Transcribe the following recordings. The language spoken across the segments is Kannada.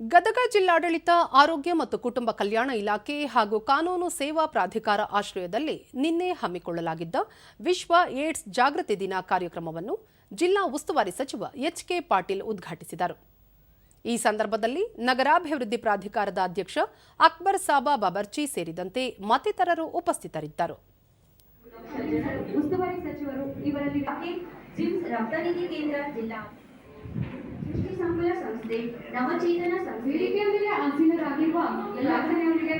ಗದಗ ಜಿಲ್ಲಾಡಳಿತ, ಆರೋಗ್ಯ ಮತ್ತು ಕುಟುಂಬ ಕಲ್ಯಾಣ ಇಲಾಖೆ ಹಾಗೂ ಕಾನೂನು ಸೇವಾ ಪ್ರಾಧಿಕಾರ ಆಶ್ರಯದಲ್ಲಿ ನಿನ್ನೆ ಹಮ್ಮಿಕೊಳ್ಳಲಾಗಿದ್ದ ವಿಶ್ವ ಏಡ್ಸ್ ಜಾಗೃತಿ ದಿನ ಕಾರ್ಯಕ್ರಮವನ್ನು ಜಿಲ್ಲಾ ಉಸ್ತುವಾರಿ ಸಚಿವ ಎಚ್ಕೆ ಪಾಟೀಲ್ ಉದ್ಘಾಟಿಸಿದರು. ಈ ಸಂದರ್ಭದಲ್ಲಿ ನಗರಾಭಿವೃದ್ಧಿ ಪ್ರಾಧಿಕಾರದ ಅಧ್ಯಕ್ಷ ಅಕ್ಬರ್ ಸಾಬಾ ಬಬರ್ಚಿ ಸೇರಿದಂತೆ ಮತ್ತಿತರರು ಉಪಸ್ಥಿತರಿದ್ದರು. ಸಂಸ್ಥೆ ನವಚೇತನ ವೇದಿಕೆಯ ಮೇಲೆ ಆಸೀನರಾಗಿರುವ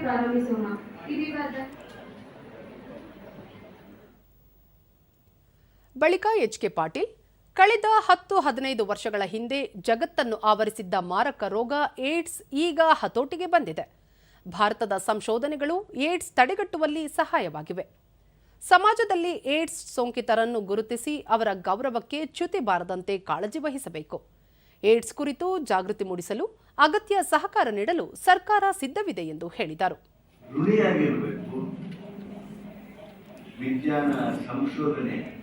ಪ್ರಾರಂಭಿಸೋಣ. ಇದೀಗ ಬಳಿಕ ಎಚ್ ಕೆ ಪಾಟೀಲ್, ಕಳೆದ ಹತ್ತು ಹದಿನೈದು ವರ್ಷಗಳ ಹಿಂದೆ ಜಗತ್ತನ್ನು ಆವರಿಸಿದ್ದ ಮಾರಕ ರೋಗ ಏಡ್ಸ್ ಈಗ ಹತೋಟಿಗೆ ಬಂದಿದೆ. ಭಾರತದ ಸಂಶೋಧನೆಗಳು ಏಡ್ಸ್ ತಡೆಗಟ್ಟುವಲ್ಲಿ ಸಹಾಯವಾಗಿವೆ. ಸಮಾಜದಲ್ಲಿ ಏಡ್ಸ್ ಸೋಂಕಿತರನ್ನು ಗುರುತಿಸಿ ಅವರ ಗೌರವಕ್ಕೆ ಚ್ಯುತಿ ಬಾರದಂತೆ ಕಾಳಜಿ ವಹಿಸಬೇಕು. ಏಡ್ಸ್ ಕುರಿತು ಜಾಗೃತಿ ಮೂಡಿಸಲು ಅಗತ್ಯ ಸಹಕಾರ ನೀಡಲು ಸರ್ಕಾರ ಸಿದ್ಧವಿದೆ ಎಂದು ಹೇಳಿದರು. ವಿಜ್ಞಾನ ಸಂಶೋಧನೆ.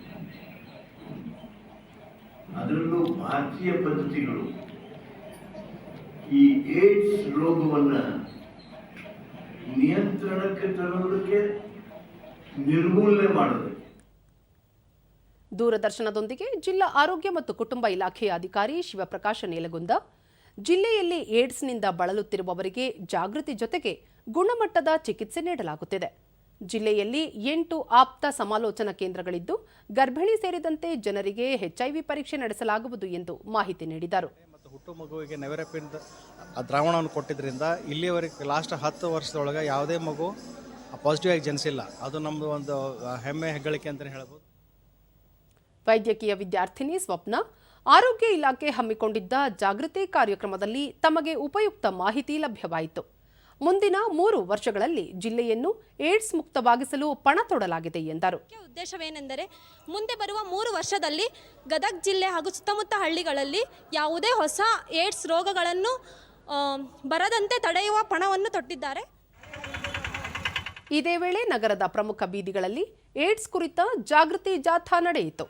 ಅದರಲ್ಲೂ ಭಾರತೀಯ ಪದ್ಧತಿಗಳು. ಈ ಏಡ್ಸ್ ರೋಗವನ್ನು ನಿಯಂತ್ರಣಕ್ಕೆ ತರುವುದಕ್ಕೆ ನಿರ್ಮೂಲನೆ ಮಾಡೋದಕ್ಕೆ. ದೂರದರ್ಶನದೊಂದಿಗೆ ಜಿಲ್ಲಾ ಆರೋಗ್ಯ ಮತ್ತು ಕುಟುಂಬ ಇಲಾಖೆಯ ಅಧಿಕಾರಿ ಶಿವಪ್ರಕಾಶ ನೇಲಗುಂದ, ಜಿಲ್ಲೆಯಲ್ಲಿ ಏಡ್ಸ್ನಿಂದ ಬಳಲುತ್ತಿರುವವರಿಗೆ ಜಾಗೃತಿ ಜೊತೆಗೆ ಗುಣಮಟ್ಟದ ಚಿಕಿತ್ಸೆ ನೀಡಲಾಗುತ್ತಿದೆ. ಜಿಲ್ಲೆಯಲ್ಲಿ ಎಂಟು ಆಪ್ತ ಸಮಾಲೋಚನಾ ಕೇಂದ್ರಗಳಿದ್ದು, ಗರ್ಭಿಣಿ ಸೇರಿದಂತೆ ಜನರಿಗೆ ಎಚ್ಐವಿ ಪರೀಕ್ಷೆ ನಡೆಸಲಾಗುವುದು ಎಂದು ಮಾಹಿತಿ ನೀಡಿದರು. ಹುಟ್ಟು ಮಗುವಿಗೆ ನೆವರಪಿನ್ ದ್ರಾವಣವನ್ನು ಕೊಟ್ಟಿದ್ದರಿಂದ ಇಲ್ಲಿಯವರೆಗೆ ಲಾಸ್ಟ್ ಹತ್ತು ವರ್ಷದೊಳಗೆ ಯಾವುದೇ ಮಗು ಪಾಸಿಟಿವ್ ಆಗಿ ಜನಿಸಿಲ್ಲ. ಅದು ನಮ್ಮದು ಒಂದು ಹೆಮ್ಮೆ ಹೆಗ್ಗಳಿಕೆ ಅಂತಲೇ ಹೇಳ್ಬೋದು. ವೈದ್ಯಕೀಯ ವಿದ್ಯಾರ್ಥಿನಿ ಸ್ವಪ್ನ ಆರೋಗ್ಯ ಇಲಾಖೆ ಹಮ್ಮಿಕೊಂಡಿದ್ದ ಜಾಗೃತಿ ಕಾರ್ಯಕ್ರಮದಲ್ಲಿ ತಮಗೆ ಉಪಯುಕ್ತ ಮಾಹಿತಿ ಲಭ್ಯವಾಯಿತು. ಮುಂದಿನ ಮೂರು ವರ್ಷಗಳಲ್ಲಿ ಜಿಲ್ಲೆಯನ್ನು ಏಡ್ಸ್ ಮುಕ್ತವಾಗಿಸಲು ಪಣ ತೊಡಲಾಗಿದೆ ಎಂದರು. ಉದ್ದೇಶವೇನೆಂದರೆ ಮುಂದೆ ಬರುವ ಮೂರು ವರ್ಷದಲ್ಲಿ ಗದಗ ಜಿಲ್ಲೆ ಹಾಗೂ ಸುತ್ತಮುತ್ತ ಹಳ್ಳಿಗಳಲ್ಲಿ ಯಾವುದೇ ಹೊಸ ಏಡ್ಸ್ ರೋಗಗಳನ್ನು ಬರದಂತೆ ತಡೆಯುವ ಪಣವನ್ನು ತೊಟ್ಟಿದ್ದಾರೆ. ಇದೇ ವೇಳೆ ನಗರದ ಪ್ರಮುಖ ಬೀದಿಗಳಲ್ಲಿ ಏಡ್ಸ್ ಕುರಿತ ಜಾಗೃತಿ ಜಾಥಾ ನಡೆಯಿತು.